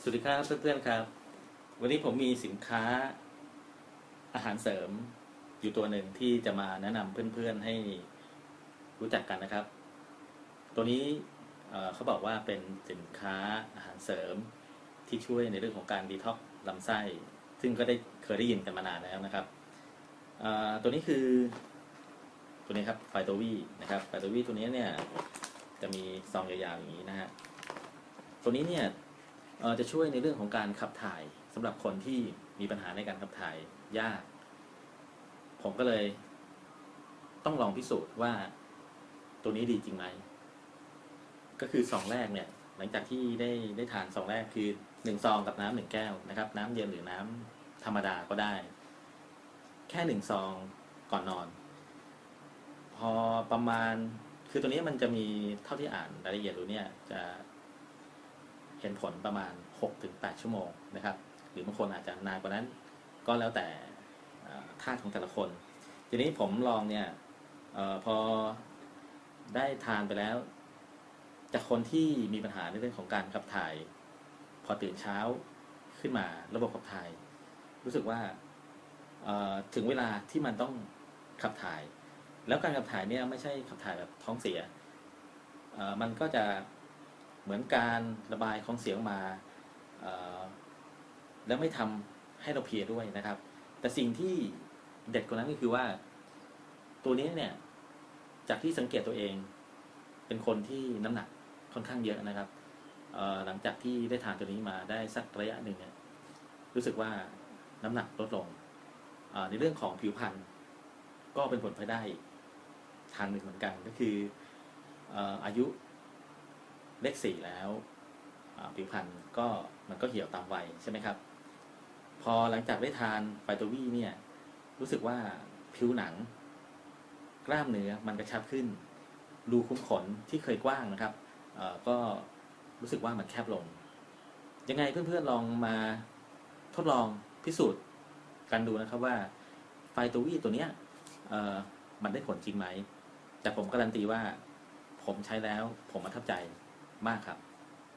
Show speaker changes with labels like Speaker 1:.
Speaker 1: สวัสดีครับเพื่อนๆครับ วันนี้ผมมีสินค้าอาหารเสริมอยู่ตัวหนึ่งที่จะมาแนะนำเพื่อนๆให้รู้จักกันนะครับ ตัวนี้เขาบอกว่าเป็นสินค้าอาหารเสริมที่ช่วยในเรื่องของการดีท็อกซ์ลำไส้ ซึ่งก็ได้เคยได้ยินกันมานานแล้วนะครับตัวนี้คือตัวนี้ครับไฟโตวีนะครับไฟโตวีตัวนี้เนี่ยจะมีซองยาวๆอย่างนี้นะฮะตัวนี้เนี่ย จะช่วยในเรื่องของการขับถ่ายสำหรับคนที่มีปัญหาในการขับถ่ายยาก ผมก็เลย ต้องลองพิสูจน์ว่าตัวนี้ดีจริงไหมก็คือซองแรกเนี่ย หลังจากที่ได้ได้ทานซองแรกคือหนึ่งซองกับน้ำหนึ่งแก้วนะครับ น้ำเย็นหรือน้ำธรรมดาก็ได้ แค่หนึ่งซองก่อนนอน พอประมาณคือตัวนี้มันจะมีเท่าที่อ่านรายละเอียดดูเนี่ยจะ เห็นผลประมาณ 6-8 ชั่วโมงนะครับ หรือบางคนอาจจะนานกว่านั้น ก็แล้วแต่อ่าธาตุของแต่ละคน ทีนี้ผมลองเนี่ยออพอได้ทานไปแล้ว จากคนที่มีปัญหาในเรื่องของการขับถ่าย พอตื่นเช้าขึ้นมาระบบขับถ่าย รู้สึกว่าถึงเวลาที่มันต้องขับถ่าย แล้วการขับถ่ายเนี่ยไม่ใช่ขับถ่ายแบบท้องเสียมันก็จะ เหมือนการระบายของเสียงมาแล้วไม่ทำให้เราเพียด้วยนะครับ แต่สิ่งที่เด็ดกว่านั้นก็คือว่า ตัวนี้เนี่ย จากที่สังเกตตัวเอง เป็นคนที่น้ำหนักค่อนข้างเยอะนะครับหลังจากที่ได้ทานตัวนี้มาได้สักระยะหนึ่งเนี่ยรู้สึกว่าน้ำหนักลดลงในเรื่องของผิวพรรณก็เป็นผลพลอยได้ทางหนึ่งเหมือนกันก็คืออายุ เลขสี่แล้วผิวพรรณก็มันก็เหี่ยวตามวัยใช่ไหมครับ พอหลังจากได้ทานไฟโตวีเนี่ยรู้สึกว่าผิวหนัง กล้ามเนื้อมันกระชับขึ้น รูคุ้มขนที่เคยกว้างนะครับก็รู้สึกว่ามันแคบลง ยังไงเพื่อนๆลองมาทดลองพิสูจน์กันดูนะครับว่าไฟโตวีตัวเนี้ยมันได้ผลจริงไหม แต่ผมการันตีว่าผมใช้แล้วผมประทับใจ มากครับ